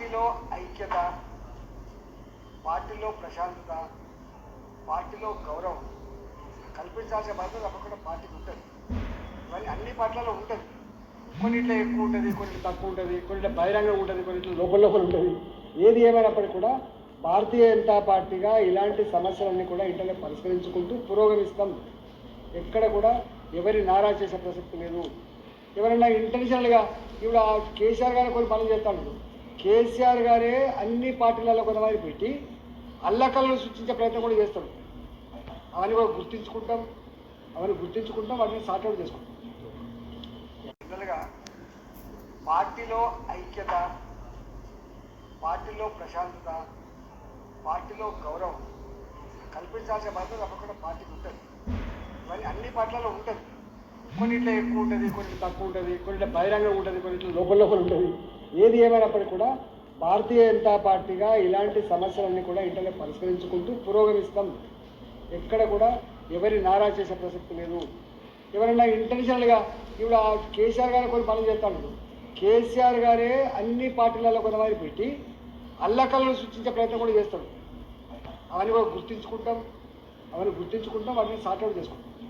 పార్టీలో ఐక్యత పార్టీలో ప్రశాంతత పార్టీలో గౌరవం కల్పించాల్సిన బాధ్యత తప్పకుండా పార్టీకి ఉంటుంది. మరి అన్ని పార్టీలలో ఉంటుంది. కొన్నిట్లో ఎక్కువ ఉంటుంది కొన్నిట్లో తక్కువ ఉంటుంది కొన్నిట్లో బహిరంగం ఉంటుంది కొన్నిట్లో లోపల లోపల ఉంటుంది. ఏది ఏమైనప్పటికీ కూడా భారతీయ జనతా పార్టీగా ఇలాంటి సమస్యలన్నీ కూడా ఇంటనే పరిష్కరించుకుంటూ పురోగమిస్తాం. ఎక్కడ కూడా ఎవరి నారా చేసే ప్రసక్తి లేదు. ఎవరైనా ఇంటెన్షనల్గా ఇప్పుడు ఆ కేసీఆర్ గారు కొన్ని పనులు చేస్తాడు. కేసీఆర్ గారే అన్ని పార్టీలలో కొంతమంది పెట్టి అల్లకలను సృష్టించే ప్రయత్నం కూడా చేస్తాం అవన్నీ కూడా గుర్తించుకుంటాం. అవన్నీ గుర్తించుకుంటాం వాటిని సార్ట్అవుట్ చేసుకుంటాం. జనరల్గా పార్టీలో ఐక్యత పార్టీలో ప్రశాంతత పార్టీలో గౌరవం కల్పించాల్సిన బాధ్యత తప్పకుండా పార్టీకి ఉంటుంది. ఇవన్నీ అన్ని పార్టీలలో ఉంటుంది. కొన్నిట్లో ఎక్కువ ఉంటుంది కొన్నిట్లో తక్కువ ఉంటుంది కొన్నిట్లో బహిరంగం ఉంటుంది కొన్నిట్లో లోపల లోపల ఉంటుంది. ఏది ఏమైనప్పటికీ కూడా భారతీయ జనతా పార్టీగా ఇలాంటి సమస్యలన్నీ కూడా ఇంటనే పరిష్కరించుకుంటూ పురోగమిస్తాం. ఎక్కడ కూడా ఎవరి నారా చేసే ప్రసక్తి లేదు. ఎవరైనా ఇంటెన్షనల్గా ఇప్పుడు ఆ కేసీఆర్ గారు కొన్ని పనులు చేస్తాడు కేసీఆర్ గారే అన్ని పార్టీలలో కొంతమంది పెట్టి అల్లకలను సృష్టించే ప్రయత్నం కూడా చేస్తాడు. అవన్నీ కూడా గుర్తించుకుంటాం. అవన్నీ గుర్తించుకుంటాం వాటిని సార్ట్అవుట్ చేసుకుంటాం.